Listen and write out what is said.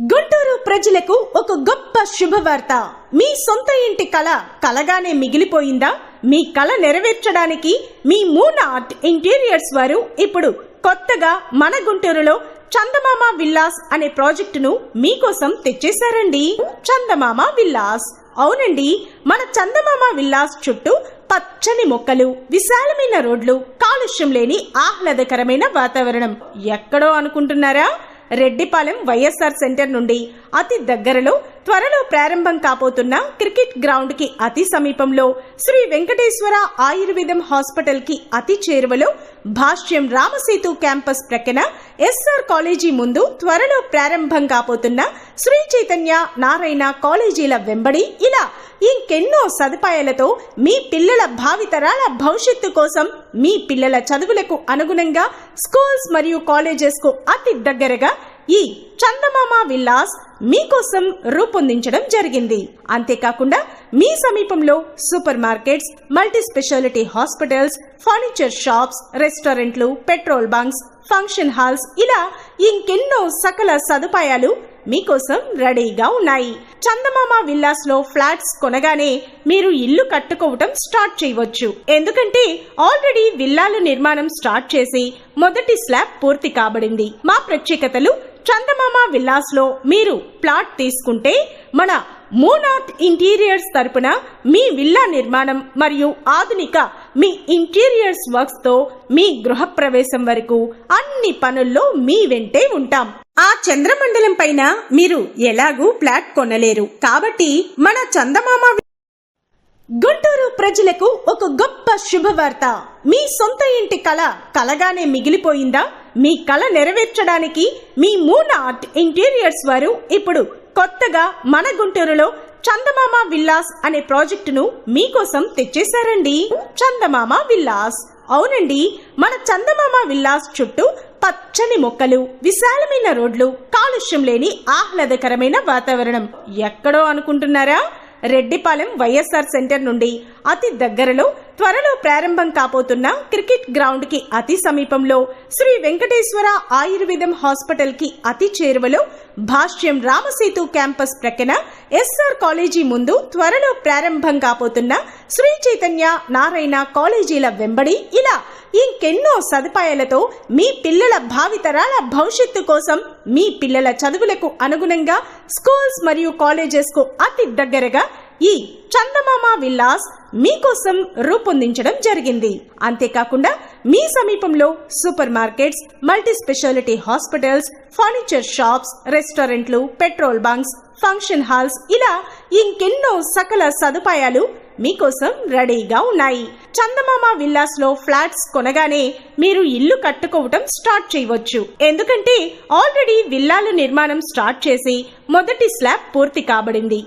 గుంటూరు ప్రజలకు ఒక గొప్ప శుభవార్త. మీ సొంత ఇంటి కళ కలగానే మిగిలిపోయిందా? మీ కళ నెరవేర్చడానికి మీ మూన్ ఆర్ట్ ఇంటీరియర్స్ వారు ఇప్పుడు కొత్తగా మన గుంటూరులో చందమామ విల్లాస్ అనే ప్రాజెక్టును మీకోసం తెచ్చేశారండి. చందమామ విల్లాస్. అవునండి మన చందమామ విల్లాస్ చుట్టూ పచ్చని మొక్కలు విశాలమైన రోడ్లు కాలుష్యం లేని ఆహ్లాదకరమైన వాతావరణం. ఎక్కడో అనుకుంటున్నారా? రెడ్డిపాలెం వైఎస్ఆర్ సెంటర్ నుండి అతి దగ్గరలో త్వరలో ప్రారంభం కాబోతున్న క్రికెట్ గ్రౌండ్కి అతి సమీపంలో శ్రీ వెంకటేశ్వర ఆయుర్వేదం హాస్పిటల్కి అతి చేరువలో భాష్యం రామసేతు క్యాంపస్ ప్రక్కన ఎస్ఆర్ కాలేజీ ముందు త్వరలో ప్రారంభం కాబోతున్న శ్రీ చైతన్య నారాయణ కాలేజీల వెంబడి ఇలా ఇంకెన్నో సదుపాయాలతో మీ పిల్లల భావితరాల భవిష్యత్తు కోసం మీ పిల్లల చదువులకు అనుగుణంగా స్కూల్స్ మరియు కాలేజెస్కు అతి దగ్గరగా ఈ చందమామ విల్లాస్ మీకోసం రూపొందించడం జరిగింది. అంతేకాకుండా మీ సమీపంలో super markets multi speciality hospitals furniture shops రెస్టారెంట్లు పెట్రోల్ బంక్స్ ఫంక్షన్ హాల్స్ ఇలా ఇంకెన్నో సకల సదుపాయాలు మీకోసం రెడీగా ఉన్నాయి. చందమామ విల్లాస్లో ఫ్లాట్స్ కొనగానే మీరు ఇల్లు కట్టుకోవటం స్టార్ట్ చేయవచ్చు. ఎందుకంటే ఆల్రెడీ విల్లాలు నిర్మాణం స్టార్ట్ చేసి మొదటి స్లాబ్ పూర్తి కాబడింది. మా ప్రత్యేకతలు చందమామ విల్లాస్లో మీరు ప్లాట్ తీసుకుంటే మన మూనాథ్ ఇంటీరియర్స్ తరపున మీ విల్లా నిర్మాణం మరియు ఆధునిక మీ ఇంటీరియర్స్ వర్క్స్తో మీ గృహప్రవేశం వరకు అన్ని పనుల్లో మీ వెంటే ఉంటాం. ఆ చంద్రమండలం పైన మీరు ఎలాగూ ప్లాట్ కొనలేరు. కాబట్టి మన చందమామ గుంటూరు ప్రజలకు ఒక గొప్ప శుభవార్త. మీ సొంత ఇంటి కళ కలగానే మిగిలిపోయిందా? మీ కళ నెరవేర్చడానికి మీ మూన్ ఆర్ట్ ఇంటీరియర్స్ వారు ఇప్పుడు కొత్తగా మన గుంటూరులో చందమామ విల్లాస్ అనే ప్రాజెక్టును మీకోసం తెచ్చేశారండి. చందమామ విల్లాస్. అవునండి మన చందమామ విల్లాస్ చుట్టూ పచ్చని మొక్కలు విశాలమైన రోడ్లు కాలుష్యం లేని ఆహ్లాదకరమైన వాతావరణం. ఎక్కడో అనుకుంటున్నారా? రెడ్డిపాలెం వైఎస్ఆర్ సెంటర్ నుండి అతి దగ్గరలో త్వరలో ప్రారంభం కాబోతున్న క్రికెట్ గ్రౌండ్కి అతి సమీపంలో శ్రీ వెంకటేశ్వర ఆయుర్వేదం హాస్పిటల్కి అతి చేరువలో భాష్యం రామసేతు క్యాంపస్ ప్రక్కన ఎస్ఆర్ కాలేజీ ముందు త్వరలో ప్రారంభం కాబోతున్న శ్రీ చైతన్య నారాయణ కాలేజీల వెంబడి ఇలా ఇంకెన్నో సదుపాయాలతో మీ పిల్లల భావితరాల భవిష్యత్తు కోసం మీ పిల్లల చదువులకు అనుగుణంగా స్కూల్స్ మరియు కాలేజెస్కు అతి దగ్గరగా ఈ చందమామ విల్లాస్ మీకోసం రూపొందించడం జరిగింది. అంతేకాకుండా మీ సమీపంలో super markets multi speciality hospitals furniture shops రెస్టారెంట్లు పెట్రోల్ బంక్స్ ఫంక్షన్ హాల్స్ ఇలా ఇంకెన్నో సకల సదుపాయాలు మీకోసం రెడీగా ఉన్నాయి. చందమామ విల్లాస్లో ఫ్లాట్స్ కొనగానే మీరు ఇల్లు కట్టుకోవటం స్టార్ట్ చేయవచ్చు. ఎందుకంటే ఆల్రెడీ విల్లాలు నిర్మాణం స్టార్ట్ చేసి మొదటి స్లాబ్ పూర్తి కాబడింది.